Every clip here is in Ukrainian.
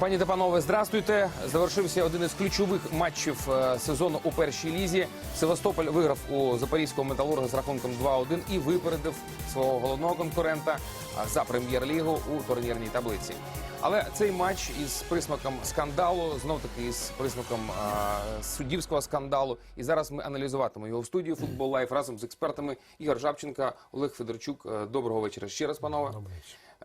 Пані та панове, здрастуйте. Завершився один із ключових матчів е, сезону у першій лізі. Севастополь виграв у запорізького металурга з рахунком 2-1 і випередив свого головного конкурента за прем'єр-лігу у турнірній таблиці. Але цей матч із присмаком скандалу, знов таки із присмаком а, суддівського скандалу. І зараз ми аналізуватимемо його в студії Футбол Лайф разом з експертами Ігор Жабченка, Олег Федорчук. Е, Доброго вечора ще раз, панове.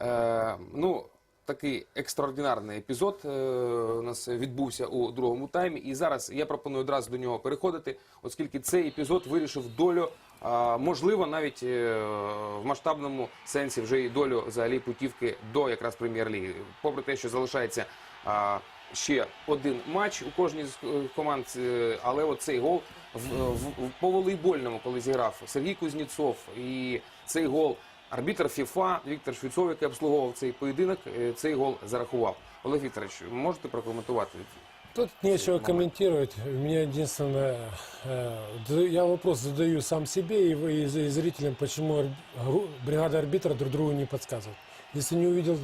Е, ну, такий екстраординарний епізод е, у нас відбувся у другому таймі. І зараз я пропоную одразу до нього переходити, оскільки цей епізод вирішив долю, а, можливо, навіть е, в масштабному сенсі вже і долю взагалі путівки до якраз прем'єр-ліги. Попри те, що залишається. Ще один матч у кожній з е, команд, е, але оцей гол в, в, в- по волейбольному, коли зіграв Сергій Кузнєцов, і цей гол Арбітр ФІФА Віктор Швецов, який обслуговував цей поєдинок, е, цей гол зарахував. Олег Вікторович, можете прокоментувати? Тут нечего комментировать. У меня единственное, э, д- я вопрос задаю сам себе и, вы- и з- и зрителям, почему ар- гру- бригада арбитра друг другу не подсказывает. Если не увидел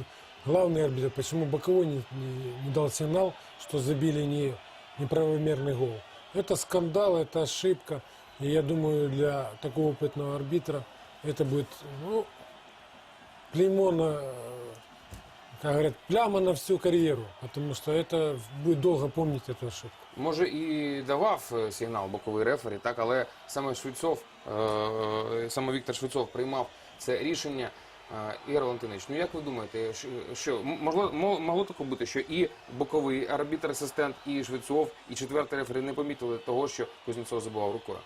главный арбитр, почему боковой не, не- не дал сигнал, что забили не, неправомерный гол. Это скандал, это ошибка. И я думаю, для такого опытного арбитра это будет ну, клеймо на, э, как говорят, пляма на всю карьеру, потому что это будет долго помнить эту ошибку. Може і давав е, сигнал боковий рефері, так, але саме Швецов, е, е, саме Віктор Швецов приймав це рішення. Е, Ігор Валентинович, ну як ви думаєте, що, що м- могло, мо- могло таке бути, що і боковий арбітр-асистент, і Швецов, і четвертий рефері не помітили того, що Кузнєцов забував рукою?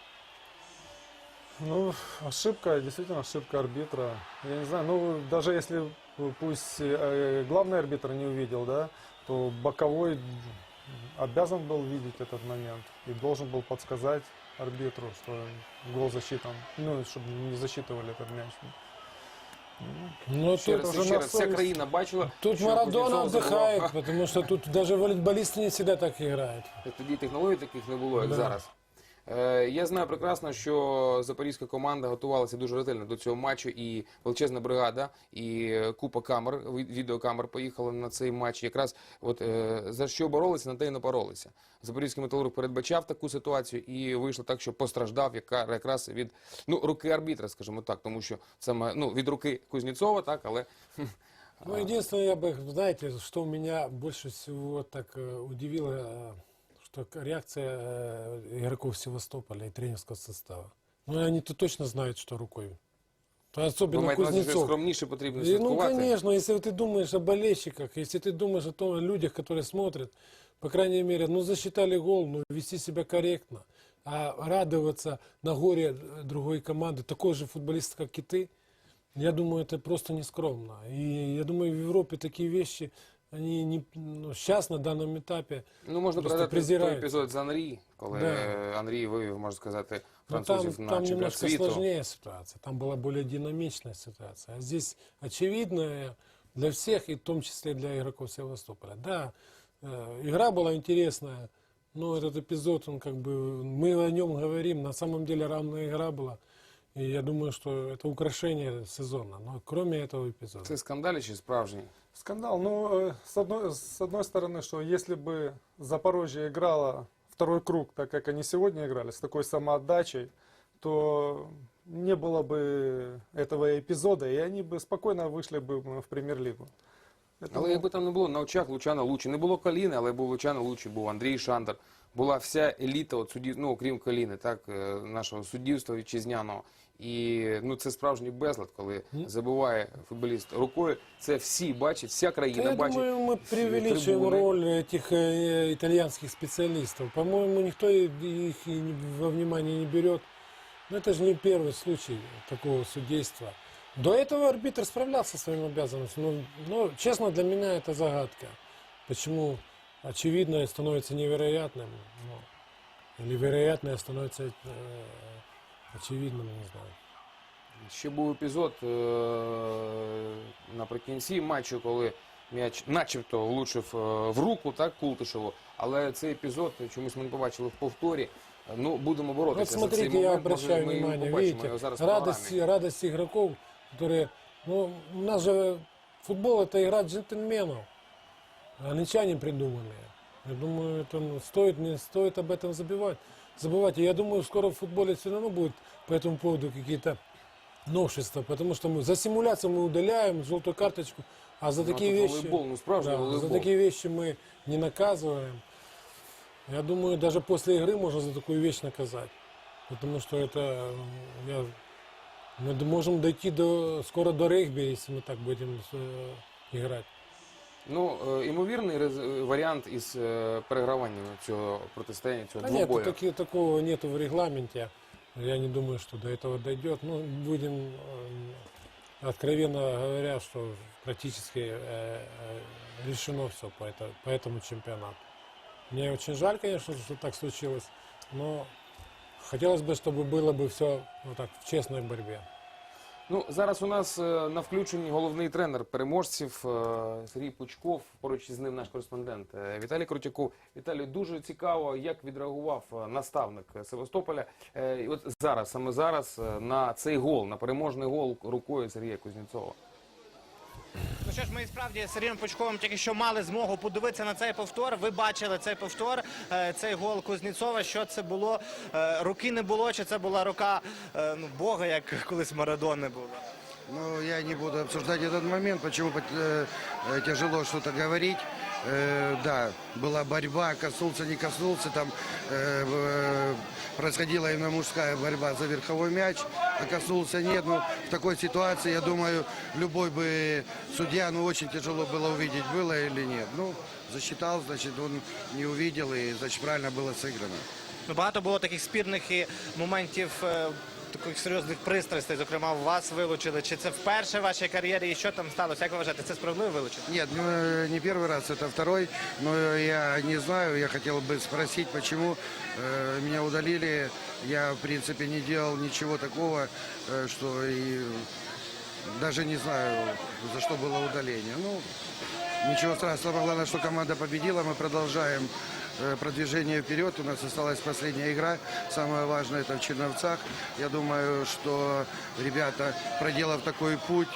Ну, ошибка, действительно ошибка арбитра. Я не знаю, ну, даже если э, пусть э, главный арбитр не увидел, да, то боковой обязан был видеть этот момент и должен был подсказать арбитру, что гол засчитан, ну, чтобы не засчитывали этот мяч. Но Ще тут, раз, уже ще на раз, вся совість. країна бачила, тут що Марадона Кузнєцов забував. отдыхает, потому что тут даже волейболисты не всегда так играют. Тоді технологій таких не було, як Да. зараз. Е, я знаю прекрасно, що запорізька команда готувалася дуже ретельно до цього матчу, і величезна бригада, і е, купа камер, ві- відеокамер поїхали на цей матч. Якраз от е, за що боролися, на те й напоролися. Запорізький металург передбачав таку ситуацію, і вийшло так, що постраждав якраз від ну руки арбітра, скажімо так, тому що саме ну від руки Кузнєцова, так, але Ну, единственное, я бы, знаете, что меня больше всего так удивило, э, что к- реакция э, игроков Севастополя и тренерского состава. Ну, они-то точно знают, что рукой. То ви особенно маєте на увазі, що Кузнецов. скромніше потрібно И, ну, слідкувати. конечно, если ты думаешь о болельщиках, если ты думаешь о том, о людях, которые смотрят, по крайней мере, ну, засчитали гол, ну, вести себя корректно, а радоваться на горе э, другой команды, такой же футболист, как и ты, я думаю, это просто нескромно. И я думаю, в Европе такие вещи, они не, ну, сейчас на данном этапе, Ну, можна Просто пригадати той презирають. епізод з Анрі, коли Да. е, Анрій вивів, можна сказати, ну, там, французів на там чемпіонат немножко світу. сложнее ситуация, там была более динамичная ситуация. А здесь очевидная для всех, и в том числе для игроков Севастополя. Да, э, игра была интересная, но этот эпизод, он как бы, мы о нем говорим, на самом деле равная игра была. И я думаю, что это украшение сезона. Но кроме этого эпизода. Це скандаліще справжній. Скандал. Ну, э, с одной, с одной стороны, что если бы Запорожье играло второй круг, так как они сегодня играли, с такой самоотдачей, то не было бы этого эпизода, и они бы спокойно вышли бы в премьер-лигу. Это, Але ну, якби там не було на очах Лучана Лучі, не було Каліни, але був Лучана Лучі, був Андрій Шандер, була вся еліта от суддів, ну окрім Каліни, так е, нашого суддівства вітчизняного. І ну це справжній безлад, коли забуває футболіст рукою. Це всі бачать, вся Да, країна я бачить. думаю, мы преувеличиваем трибуны. роль этих э, итальянских специалистов. По-моему, никто и- их и не- во внимание не берет. Но это же не первый случай такого судейства. До этого арбитр справлялся со своими обязанностями. Но, но, честно, для меня это загадка. Почему очевидное становится невероятным, ну, или вероятное становится э, очевидным, не знаю. Ще був епізод е- наприкінці матчу, коли м'яч начебто влучив е, в руку, так, Култишеву. Але цей епізод чомусь ми не побачили в повторі. Е, Ну, будемо Вот боротися за цей смотрите, я момент. Може, обращаю ми його внимание, побачимо видите, його зараз в радость, програмі. радость игроков, которые, ну, у нас же футбол это игра джентльменов. Англичане придуманные. Я думаю, это ну, стоит, не стоит об этом забивать, забывать. И я думаю, скоро в футболе все равно будут по этому поводу какие-то новшества, потому что мы за симуляцию мы удаляем желтую карточку, а за Ну, такие вещи, волейбол, ну, да, за такие вещи мы не наказываем. Я думаю, даже после игры можно за такую вещь наказать, потому что это м, я, мы можем дойти до скоро до регби, если мы так будем э, играть. Ну, е, імовірний рез- е, варіант із е, переграванням цього протистояння, цього Да нет, двобою. таки, такого нету в регламенте. Я не думаю, что до этого дойдет. Ну, будем э, откровенно говоря, что практически э, э, решено все по, это, по этому чемпионату. Мне очень жаль, конечно, что так случилось, но хотелось бы, чтобы было бы все вот так в честной борьбе. Ну, зараз у нас е, на включенні головний тренер переможців е, Сергій Пучков. Поруч із ним наш кореспондент е, Віталій Крутяков. Віталій, дуже цікаво, як відреагував е, наставник Севастополя. Е, І от зараз, саме зараз, е, на цей гол, на переможний гол рукою Сергія Кузнєцова Ну що ж, ми і справді з Сергієм Пучковим тільки що мали змогу подивитися на цей повтор. Ви бачили цей повтор, е, цей гол Кузнєцова. Що це було? Е, Руки не було, чи це була рука е, ну, Бога, як колись Марадони було? Ну, я не буду обсуждать этот момент, почему э, э, тяжело что-то говорить. Э, да, была борьба, коснулся, не коснулся, там э, э, происходила именно мужская борьба за верховой мяч, а коснулся нет. Ну, в такой ситуации, я думаю, любой бы судья, ну, очень тяжело было увидеть, было или нет. Ну, засчитал, значит, он не увидел, и, значит, правильно было сыграно. Ну, багато було таких спірних і моментів. е, Таких серйозних пристрастей, зокрема, вас вилучили. Чи це вперше в вашій кар'єрі? І що там сталося? Як ви вважаєте, це справедливо вилучили? Нет, ну, э, не первый раз, это второй. Но я не знаю, я хотел бы спросить, почему э, меня удалили. Я, в принципе, не делал ничего такого, э, что и даже не знаю, за что было удаление. Ну, ничего страшного. Самое главное, что команда победила. Мы продолжаем э, продвижение вперед. У нас осталась последняя игра. Самое важное это в Черновцах. Я думаю, что ребята, проделав такой путь,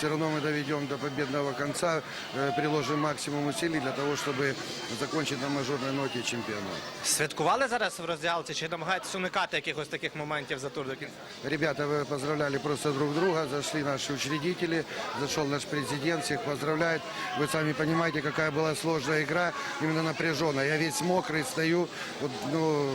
все равно мы доведем до победного конца, э, приложим максимум усилий для того, чтобы закончить на мажорной ноте чемпионат. Святкували зараз в розділці чи намагаєтесь уникати якихось таких моментів за тур до кінця? Ребята вы поздравляли просто друг друга, зашли наши учредители, зашел наш президент, всех поздравляет. Вы сами понимаете, какая была сложная игра, именно напряженная. Я весь мокрый стою, вот, ну,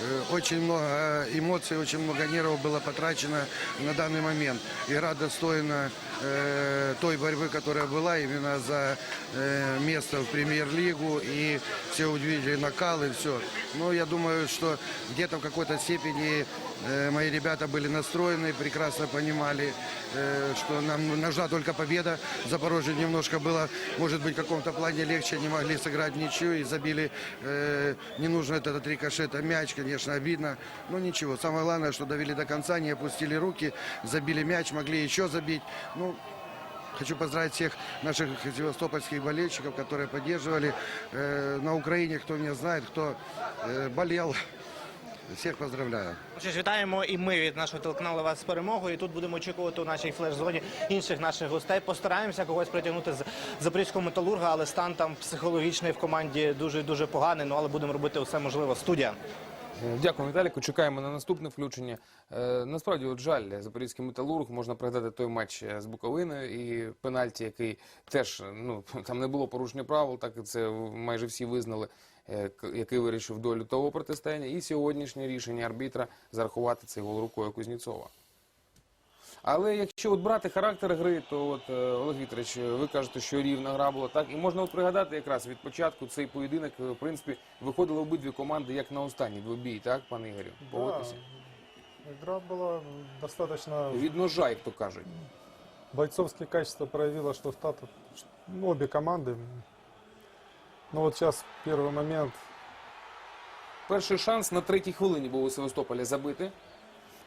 э, очень много эмоций, очень много нервов было потрачено на данный момент. Игра достойна э, той борьбы, которая была именно за э, место в премьер-лигу. И все увидели накал и все. Но я думаю, что где-то в какой-то степени э, мои ребята были настроены, прекрасно понимали, э, что нам нужна только победа. Запорожье немножко было, может быть, в каком-то плане легче, не могли сыграть ничью и забили э, не нужно этот рикошет, а мяч, конечно, обидно. Но ничего, самое главное, что довели до конца, не опустили руки, забили мяч, могли еще забить. Ну, Хочу поздравить всех наших севастопольских болельщиков, которые поддерживали. Э, на Украине, кто меня знает, кто э, болел. Всех поздравляю. Ну Що ж, вітаємо і ми від нашого телеканалу вас з перемогою. І тут будемо очікувати у нашій флеш-зоні інших наших гостей. Постараємося когось притягнути з запорізького металурга, але стан там психологічний в команді дуже дуже поганий. Ну але будемо робити все можливе. Студія. Дякую, Віталіку. Чекаємо на наступне включення. Е, насправді, от жаль, запорізький металург можна пригадати той матч е, з Буковиною і пенальті, який теж ну там не було порушення правил, так це майже всі визнали. е, Який вирішив долю того протистояння, і сьогоднішнє рішення арбітра зарахувати цей гол рукою Кузнєцова. Але якщо от брати характер гри, то от е, Олег Вікторович, е, ви кажете, що рівна гра була так, і можна от пригадати якраз від початку цей поєдинок, е, в принципі, виходили обидві команди як на останній двобій, так, пане Ігорю? Погодьтеся. Игра была достаточно... Від ножа, як то кажуть. Бойцовские качества проявила, что статус, ну, обе команды. Ну вот сейчас первый момент. Перший шанс на третій хвилині був у Севастополя забити.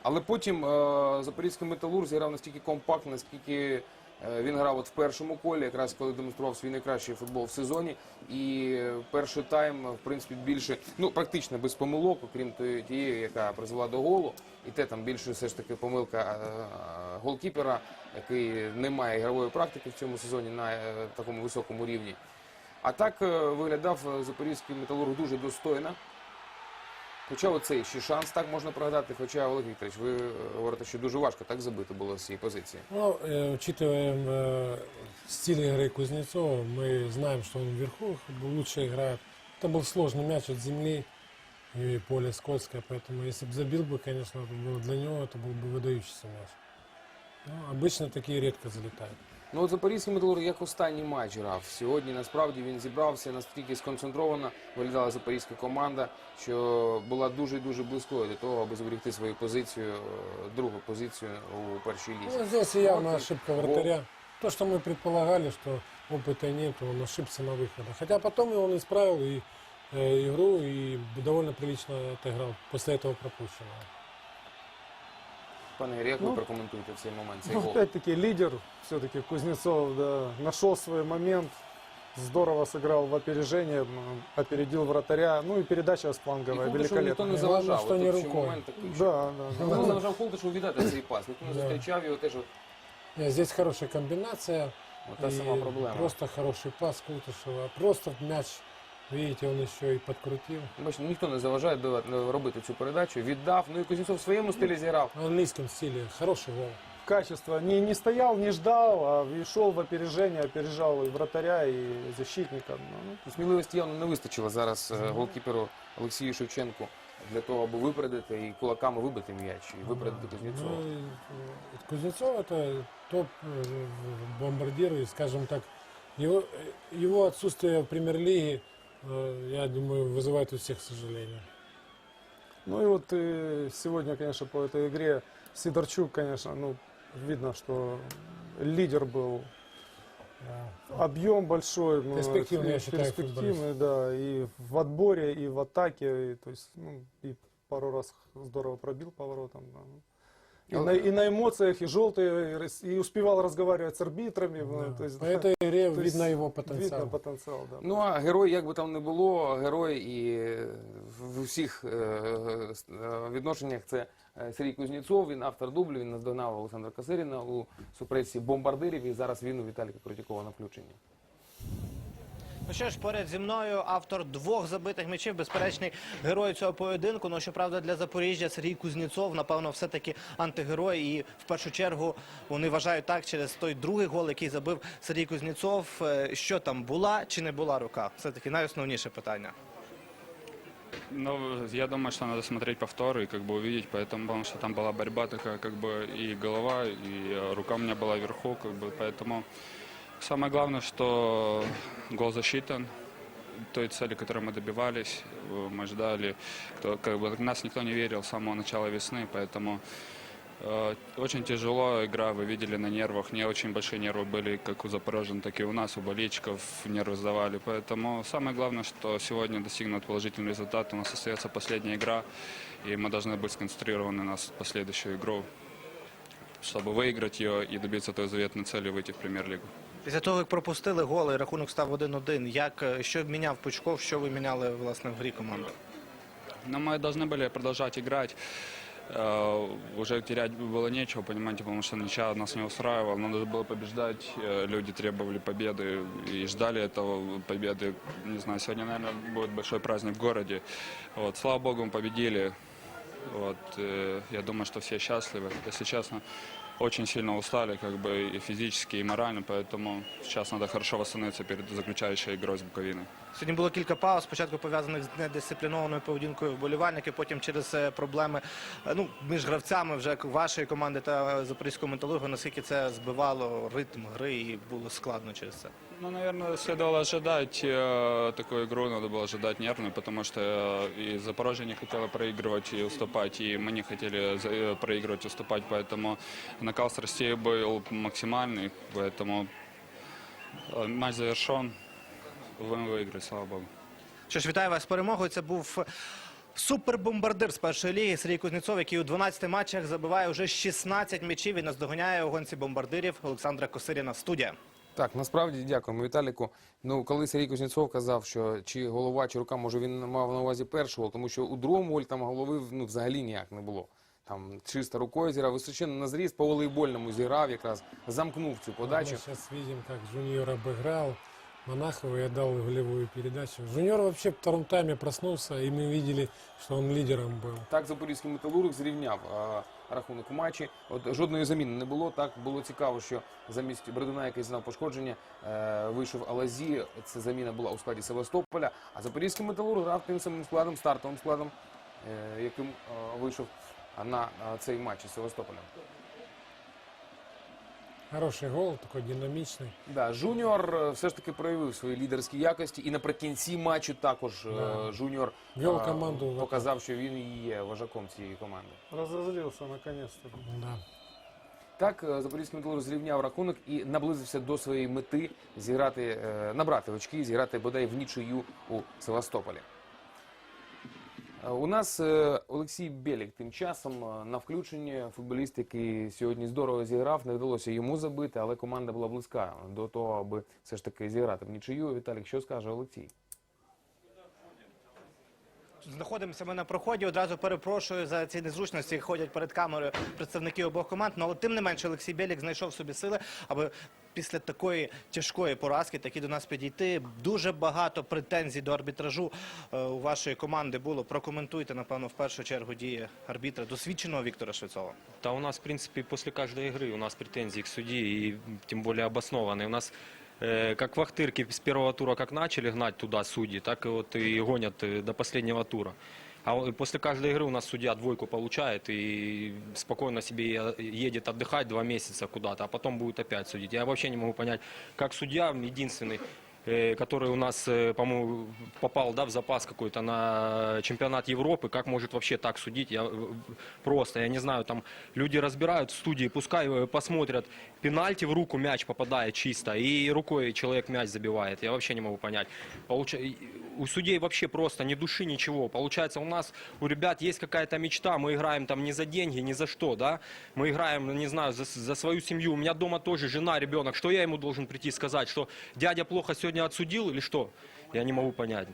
Але потім е, запорізький металург зіграв настільки компактно, наскільки е, він грав от в першому колі, якраз коли демонстрував свій найкращий футбол в сезоні. І перший тайм, в принципі, більше, ну практично без помилок, окрім тієї, яка призвела до голу. І те там більше все ж таки помилка е, голкіпера, який не має ігрової практики в цьому сезоні на такому високому рівні. А так виглядав запорізький металург дуже достойно. Хоча оцей ще шанс так можна прогадати. Хоча Олег Вікторович, ви е, говорите, що дуже важко так забити було з цієї позиції. Ну, э, учитывая э, стиль игры Кузнецова, мы знаем, что он вверху лучше играет. Это был сложный мяч от земли, и поле скользкое, поэтому если бы забил бы, конечно, это было для него это был бы выдающийся мяч. Ну, обычно такие редко залетают. Ну от запорізький металург як останній матч грав. Сьогодні насправді він зібрався настільки сконцентровано виглядала запорізька команда, що була дуже дуже близькою до того, аби зберегти свою позицію, е, другу позицію у першій лізі. Ну, здесь и явно Вот. ошибка вратаря. То, что мы предполагали, что опыта нет, он ошибся на выходах. Хотя потом и он исправил и э, игру и довольно прилично отыграл после этого пропущенного. Пане Ігорі, як ви Ну, прокоментуєте цей момент, цей Ну, гол? опять-таки лидер все-таки Кузнецов да, нашел свой момент, здорово сыграл в опережение, м, опередил вратаря, ну и передача с фланговая, ніхто великолепная. не заважав. що От рукою. момент такий, що- Да, да, Ніхто да. не заважав Колтишеву віддати цей пас. Ніхто не Да. зустрічав його теж. Нет, здесь хорошая комбинация. от Та и сама проблема. Просто хороший пас Култышева. Просто мяч, видите, он еще и подкрутил. Бачите, ніхто не заважає давати- робити цю передачу. Віддав. Ну і Кузнєцов в своєму стилі зіграв. В английском стиле хороший гол. Качество. Не, не стоял, не ждал, а и шел в опережение, опережал и вратаря, и защитника. Ну, Сміливості явно не вистачило зараз е, голкіперу Олексію Шевченку для того, аби випередити і кулаками вибити м'яч і випередити Кузнєцова. Ну, и, э, Кузнецов это топ э, бомбардир, и, скажем так, его, э, его отсутствие в премьер-лиге, э, я думаю, вызывает у всех сожаление. Ну и вот э, сегодня, конечно, по этой игре Сидорчук, конечно, ну, видно, что лидер был. Объем большой, ну, Перспективный, э, я считаю, перспективный, да, и в отборе, и в атаке, и, то есть, ну, и пару раз здорово пробил поворотом. да. И, Ну, на, и на эмоциях, и желтые, и, рас- и успевал разговаривать с арбитрами, ну, Да. то есть, По да, этой игре то есть видно его видно потенциал. потенциал, да. Ну а герой, як би там не було, герой і е, в усіх е, е, с- е, відношеннях це е, Сергій Кузнєцов. Він автор дублю. Він наздогнав Олександра Касиріна у супресії бомбардирів. І зараз він у Віталіка Крутікова на включенні. Ну що ж, поряд зі мною автор двох забитих м'ячів, безперечний герой цього поєдинку. Ну щоправда, для Запоріжжя Сергій Кузнєцов, напевно, все-таки антигерой. І в першу чергу вони вважають так через той другий гол, який забив Сергій Кузнєцов. Е, Що там була чи не була рука? Все таки найосновніше питання. Ну, я думаю, что надо смотреть повторы и как бы увидеть, поэтому, потому что там была борьба такая, как бы и голова, и э, рука у меня была вверху, как бы, поэтому самое главное, что гол засчитан, той цели, которой мы добивались, мы ждали, кто, как бы, нас никто не верил с самого начала весны, поэтому э, очень тяжело игра, вы видели на нервах, не очень большие нервы были как у запорожен, так и у нас, у болельщиков нервы сдавали, поэтому самое главное, что сегодня достигнут положительный результат, у нас остается последняя игра, и мы должны быть сконцентрированы на последующую игру, чтобы выиграть ее и добиться той заветной цели выйти в премьер-лигу. Після того, як пропустили гол і рахунок став 1-1, як е, що міняв Пучков, що ви міняли власне в грі команди? Но мы должны были продолжать играть. Э, Уже терять было нечего, понимаете, потому что ничья нас не устраивала. Надо было побеждать. Э, Люди требовали победы и ждали этого победы. Не знаю, сегодня, наверное, будет большой праздник в городе. Вот, слава богу, мы победили. Вот, э, я думаю, что все счастливы. Если честно, очень сильно устали, как бы и физически, и морально, поэтому сейчас надо хорошо восстановиться перед заключающей игрой с Буковиной. Сьогодні було кілька пауз, спочатку пов'язаних з недисциплінованою поведінкою вболівальників, потім через е, проблеми е, ну, між гравцями вже вашої команди та е, запорізького металургу, наскільки це збивало ритм гри і було складно через це. Ну, наверное, следовало ожидать э, такую игру, надо было ожидать нервную, потому что э, и Запорожье не хотело проигрывать и уступать, и мы не хотели за- э, проигрывать и уступать, поэтому накал страстей был максимальный, поэтому э, матч завершен, будем выиграть, слава богу. Що ж, вітаю вас з перемогою. Це був супербомбардир з першої ліги Сергій Кузнєцов, який у 12 матчах забиває вже 16 м'ячів і наздоганяє у гонці бомбардирів Олександра Косиріна. Студія. Так, насправді дякуємо Віталіку. Ну, коли Сергій Кузнєцов казав, що чи голова, чи рука, може він мав на увазі перший гол, тому що у другому голі там голови ну, взагалі ніяк не було. Там чисто рукою зіграв, височенно на зріст, по волейбольному зіграв, якраз замкнув цю подачу. Мы сейчас видим, как Жуниор обыграл. Монахову и отдал голевую передачу. Жуниор вообще в втором тайме проснулся, и мы видели, что он лидером был. Так запорізький металург зрівняв е, рахунок у матчі. От жодної заміни не було. Так було цікаво, що замість Бредуна, який знав пошкодження, е, вийшов Алазі. Це заміна була у складі Севастополя. А запорізький металург грав тим самим складом, стартовим складом, е, яким е, вийшов на цей матч із Севастополем. Хороший гол, такой динамичный. Да, Жуніор е, все ж таки проявив свої лідерські якості, і наприкінці матчу також е, Да. Жуніор Вел е, команду в показав, що він і є вожаком цієї команди. Разозлился наконец-то. Да. Так, е, Запорізький металург зрівняв рахунок і наблизився до своєї мети зіграти, е, набрати очки, зіграти бодай в нічию у Севастополі. Е, У нас е, Олексій Белік тим часом е, на включенні футболіст, який сьогодні здорово зіграв, не вдалося йому забити, але команда була близька до того, аби все ж таки зіграти в нічию. Віталік, що скаже Олексій? Знаходимося ми на проході. Одразу перепрошую за ці незручності, які ходять перед камерою представники обох команд. Ну, але тим не менше Олексій Білік знайшов собі сили, аби після такої тяжкої поразки таки до нас підійти. Дуже багато претензій до арбітражу е, у вашої команди було. Прокоментуйте, напевно, в першу чергу дії арбітра, досвідченого Віктора Швецова. Да, у нас, в принципе, после каждой игры у нас претензии к судье, и тем более обоснованные. У нас э, как в Ахтырке с первого тура как начали гнать туда судьи, так и вот и гонят э, до последнего тура. А о- после каждой игры у нас судья двойку получает и спокойно себе е- едет отдыхать два месяца куда-то, а потом будет опять судить. Я вообще не могу понять, как судья единственный, э, который у нас, э, по-моему, попал да, в запас какой-то на чемпионат Европы, как может вообще так судить? Я э, просто, я не знаю, там люди разбирают в студии, пускай э, посмотрят, пенальти в руку мяч попадает чисто, и рукой человек мяч забивает. Я вообще не могу понять. И У судей вообще просто ни души, ничего. Получается, у нас, у ребят есть какая-то мечта, мы играем там не за деньги, ни за что, да? Мы играем, не знаю, за, за свою семью. У меня дома тоже жена, ребенок. Что я ему должен прийти сказать? Что дядя плохо сегодня отсудил или что? Я не могу понять.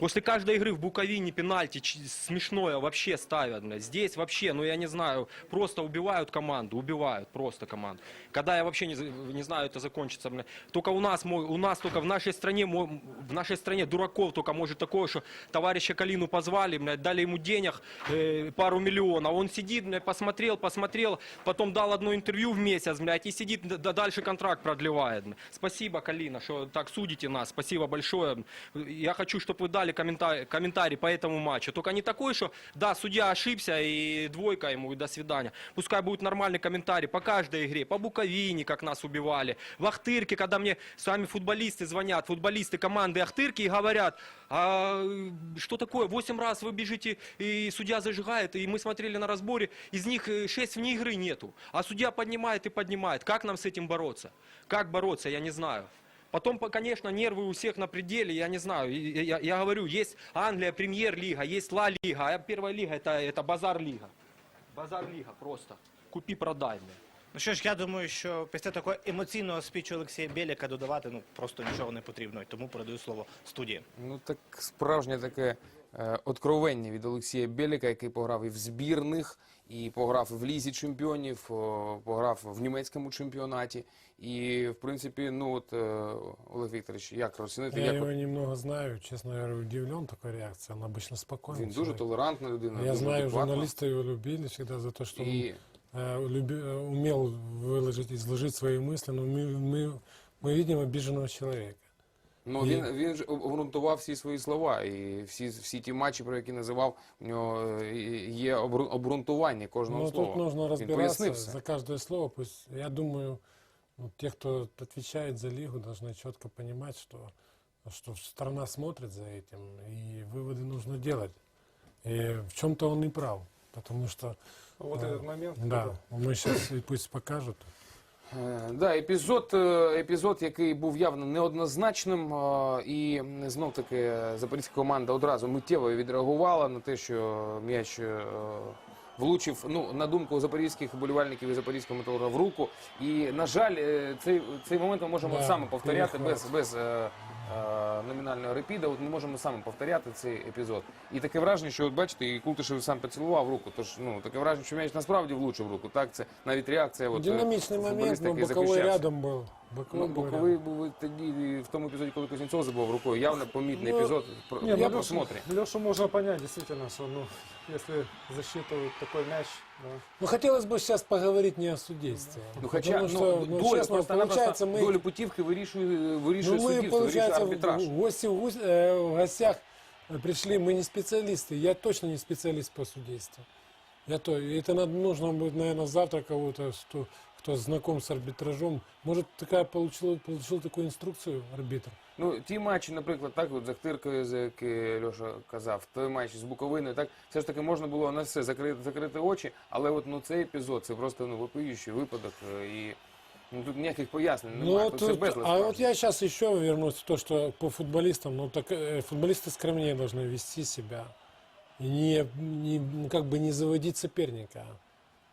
После каждой игры в Буковине пенальти смешное вообще ставят. блядь. Здесь вообще, ну я не знаю, просто убивают команду, убивают просто команду. Когда я вообще не, не знаю, это закончится. блядь. Только у нас, у нас только в нашей стране, в нашей стране дураков только может такое, что товарища Калину позвали, блядь, дали ему денег э, пару миллионов. Он сидит, блядь, посмотрел, посмотрел, потом дал одно интервью в месяц, блядь, и сидит, д- д- дальше контракт продлевает. блядь. Спасибо, Калина, что так судите нас. Спасибо большое. Я хочу, чтобы вы дали комментарий, комментарий по этому матчу. Только не такой, что да, судья ошибся и двойка ему, и до свидания. Пускай будет нормальный комментарий по каждой игре, по Буковине, как нас убивали, в Ахтырке, когда мне сами футболисты звонят, футболисты команды Ахтырки и говорят, а что такое, восемь раз вы бежите, и судья зажигает, и мы смотрели на разборе, из них э, шесть вне игры нету, а судья поднимает и поднимает. Как нам с этим бороться? Как бороться, я не знаю. Потом, по- конечно, нервы у всех на пределе, я не знаю. И- и- Я, я говорю, есть Англия, премьер-лига, есть Ла-лига, а первая лига это, это базар-лига. Базар-лига просто. Купи-продай. блин. Ну що ж, я думаю, що після такого емоційного спічу Олексія Біліка додавати ну просто нічого не потрібно. І тому передаю слово студії. Ну так справжнє таке е, откровення від Олексія Беліка, який пограв і в збірних, і пограв і в лізі чемпіонів, о, пограв в німецькому чемпіонаті. І в принципі, ну от е, Олег Вікторович, як розцінити, Я як его от немного знаю, честно говоря, удивлен такой реакцией. Он обычно спокойный. він дуже человек. толерантна людина. Я дуже знаю, адекватна. журналисты его любили всегда за то, что он І э, люби- э, умел выложить, изложить свои мысли, но мы, мы, мы видим обиженного человека. Ну І- він він ж обґрунтував всі свої слова, і всі всі ті матчі, про які називав, у нього е, є обру- обґрунтування кожного Но слова. Ну, тут нужно Він разбираться пояснив все. за каждое слово. Пусть, я думаю, ну, те, кто отвечает за лигу, должны четко понимать, что, что страна смотрит за этим, и выводы нужно делать. И в чем-то он и прав, потому что, Вот э, этот момент. да, когда- мы сейчас и пусть покажут. Е, Да, епізод, е, епізод, який був явно неоднозначним, е, і знов таки запорізька команда одразу миттєво відреагувала на те, що м'яч е, влучив, ну, на думку запорізьких болівальників і запорізького металурга в руку. І, на жаль, е, цей, цей момент ми можемо Да, саме повторяти без, без е, е, номінального репіда. От ми можемо саме повторяти цей епізод. І таке враження, що от бачите, і Култишев сам поцілував руку. Тож ну таке враження, що м'яч насправді влучив руку. Так, це навіть реакція. От, е, Динамичный момент, боковой захищався. рядом был. Боковой Ну, был боковий рядом. був тоді в тому епізоді, коли Кузнєцов забив рукою. Явно помітний Ну, епізод. Про- Не, на ну, просмотрі. Лешу, Лешу можно понять, действительно, что ну, если засчитывают такой мяч, да, Ну, хотелось бы сейчас поговорить не о судействе. Ну, хоча Потому что, ну, ну, долю, честно, просто получается, мы... долю путівки вирішує, вирішує Ну, мы, суддівство, вирішує получается, в арбітраж. в гости в, гусь- э, в гостях пришли, мы не специалисты. Я точно не специалист по судейству. Я то, и это надо, нужно будет, наверное, завтра кого-то, кто, кто знаком с арбитражом. Может, такая получил, получил такую инструкцию арбитр? Ну, ті матчі, наприклад, так, от з Ахтиркою, за які Льоша казав, той матч з Буковиною, так, все ж таки можна було на все закрити, закрити очі, але от ну, цей епізод, це просто ну, вопиющий випадок, е, і ну, тут ніяких пояснень Ну, немає, вот тут це тут- безлад а вот справжній. я сейчас еще вернусь в то, что по футболистам, ну так э, футболисты скромнее должны вести себя и не, не ну, как бы не заводить соперника.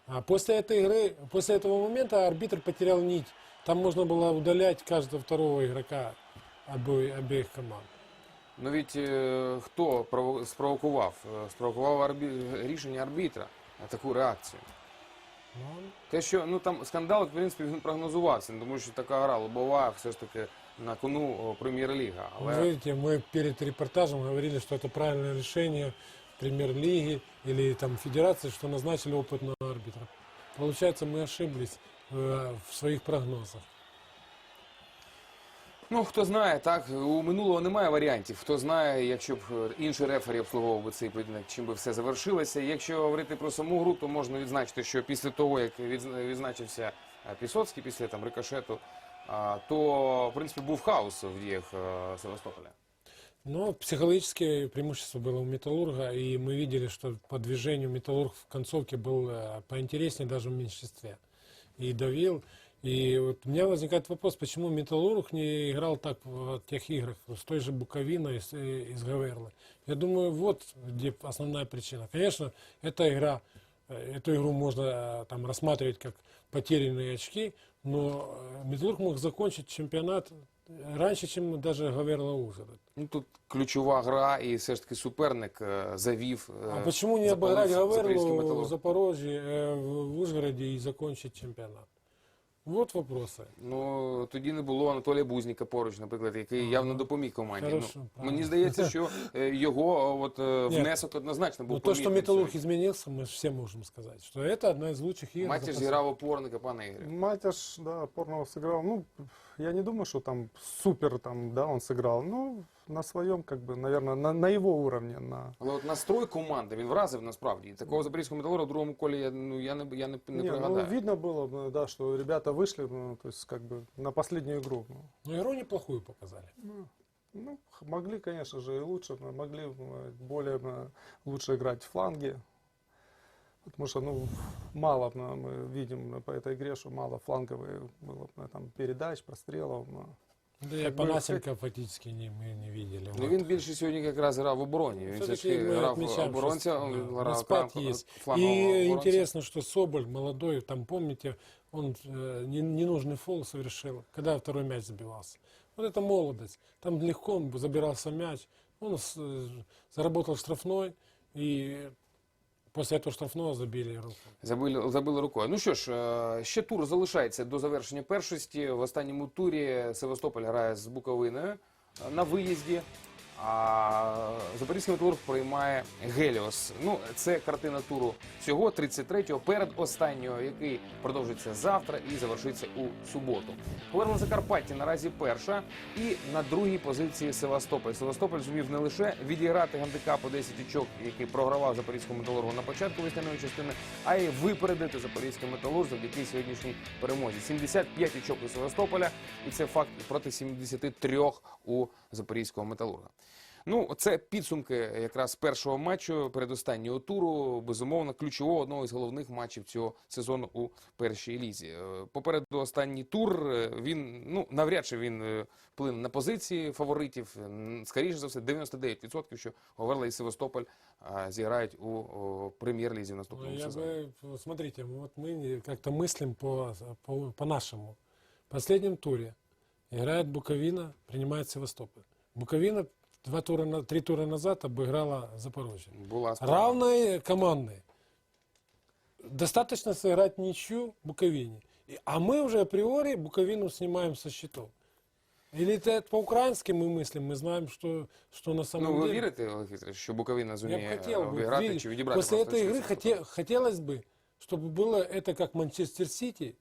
А после этой игры, после этого момента арбитр потерял нить. Там можно было удалять каждого второго игрока обои- обеих команд. Ну від е, хто прово- спровокував? Е, Спровокував арбі... рішення арбітра на таку реакцію. Ну, Те, що ну там скандал, в принципі, він прогнозувався, ну, тому що така гра лобова, все ж таки на кону о, прем'єр-ліга. вы Але видите, мы перед репортажем говорили, что это правильное решение премьер-лиги или там федерации, что назначили опытного арбитра. Получается, мы ошиблись э, в своих прогнозах. ну хто знає, так у минулого немає варіантів. Хто знає, якщо б е, інший рефері обслуговував би цей поєдинок, чим би все завершилося. Якщо говорити про саму гру, то можна відзначити, що після того, як відзна- відзначився е, Пісоцький, після там рикошету, а, то в принципі був хаос в діях е, Севастополя. Но психологическое преимущество было у Металлурга, и мы видели, что по движению Металлург в концовке был э, поинтереснее даже в меньшинстве. И давил. И вот у меня возникает вопрос, почему Металлург не играл так в тех играх с той же Буковиной и с, и с Гаверлой. Я думаю, вот где основная причина. Конечно, эта игра, э, эту игру можно э, там рассматривать как потерянные очки, но э, Металлург мог закончить чемпионат раньше, чем даже Гаверла Ужгород. Ну тут ключова гра, і все ж таки суперник е, завів. е, А почему не запалив обыграть запорізький Гаверлу в «Металург». Запорожье, э, в в Ужгороде и закончить чемпионат? Вот вопросы. Ну тоді не було Анатолія Бузніка поруч, наприклад, який явно допоміг команді. Хорошо, ну, правильно. мені здається, що е, його от, е, Ні. внесок однозначно був Но то, что помітний Металлург сьогодні. изменился, мы все можем сказать, что это одна из лучших игр. за Матір посл- зіграв опорника, пане Ігорю. Матяш, да, опорного сыграл. Ну, я не думаю, что там супер там, да, он сыграл. Ну, на своем, как бы, наверное, на, на его уровне. На... Але от настрой команди він вразив насправді. І Такого запорізького металурга в другому колі я, ну, я не, я не, не, Не, ну, пригадаю. видно было, ну, да, что ребята вышли, ну, то есть, как бы, на последнюю игру. Ну, Но игру неплохую показали. ну, х- могли, конечно же, и лучше, но могли э, более э, лучше играть в фланге. Потому что, ну, мало э, мы видим по этой игре, что мало фланговые было э, там передач, прострелов. но- Да и Как бы, Панасенко фактически не, мы не видели. Ну Вот. він більше сьогодні якраз грав в обороні. Він все ж Всё-таки таки мы грав отмечаем, оборонця, что, він да, грав распад крам- есть. флангового И оборонця. интересно, что Соболь молодой, там помните, он э, не- ненужный фол совершил, когда второй мяч забивался. Вот это молодость. Там легко он забирался мяч, он с- э, заработал штрафной, и после того штрафного забили руку. Забили, забили рукою. Ну що ж, е, ще тур залишається до завершення першості. В останньому турі Севастополь грає з Буковиною на виїзді. А Запорізький металург приймає Геліос. Ну, це картина туру всього 33-го, перед останнього, який продовжиться завтра і завершиться у суботу. Повернемо Закарпаття наразі перша і на другій позиції Севастополь. Севастополь зумів не лише відіграти гандикап у 10 очок, який програвав Запорізькому металургу на початку весняної частини, а й випередити Запорізький металург завдяки сьогоднішній перемозі. 75 очок у Севастополя, і це факт проти 73 у Запорізького металурга. Ну, це підсумки якраз першого матчу передостаннього туру. Безумовно, ключового одного із головних матчів цього сезону у першій лізі. Е, Попереду останній тур. е, Він ну навряд чи він е, вплине на позиції фаворитів. М, Скоріше за все, 99%, що Говерла і Севастополь а, зіграють у о, прем'єр-лізі в Ну, наступному Я сезоні. бы, вот смотрите, вот мы как-то мыслим по, по, по-нашему. В последнем туре играет Буковина, принимает Севастополь. Буковина два тура, на- три тура назад обыграла Запорожье. Була справа. Равной командной. Достаточно сыграть ничью Буковине. И- А мы уже априори Буковину снимаем со счетов. Или это по-украински мы мыслим, мы знаем, что, что на самом Ну, ви деле... вірите, Олег Вікторович, що Буковина Я зуміє бы хотел бы, обіграти видеть- чи відібрати? после просто этой игры щось? хоте- хотелось бы, чтобы было это как Манчестер Сити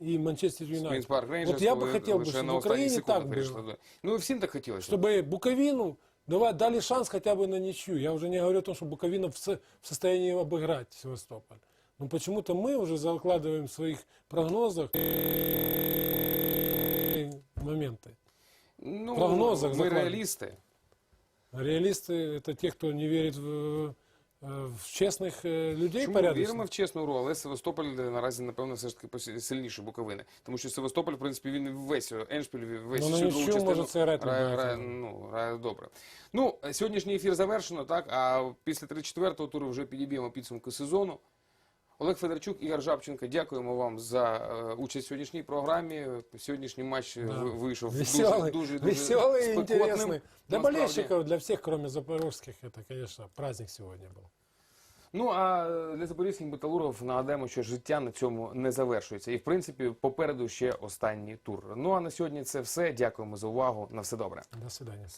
и Манчестер Квінс Юнайтед. Парк Рейнджерс, Вот я бы коли хотел бы, лише чтобы на в останніх Украине секундах так вирішили. было. Ну, всім так хотілося. Чтобы Буковину давай, дали шанс хотя бы на ничью. Я уже не говорю о том, что Буковина в, со- в состоянии обыграть Севастополь. Но почему-то мы уже закладываем в своих прогнозах э, моменты. Ну, прогнозах ми закладено. реалісти. Реалисты это те, кто не верит в, э, в честных э, людей Чому порядочных. віримо в чесну гру, але Севастополь е, наразі, напевно, все ж таки посі- сильніше Буковини. Тому що Севастополь, в принципі, він весь е, Еншпіль, весь Ну, на всю другу нічию частину може це грати грає, не грає, буде. ну, грає добре. Ну, е, сьогоднішній ефір завершено, так, а після 34-го туру вже підіб'ємо підсумки сезону. Олег Федорчук, Ігор Жабченко, дякуємо вам за е, участь в сьогоднішній програмі. Сьогоднішній матч е, Да. ви- вийшов Веселый, дуже, дуже, дуже веселый и спекотним. интересный. Для насправді. болельщиков, для всех, кроме запорожских, это, конечно, праздник сегодня был. Ну а для запорізьких металургів нагадаємо, що життя на цьому не завершується. І в принципі попереду ще останній тур. Ну а на сьогодні це все. Дякуємо за увагу. На все добре. До свидания.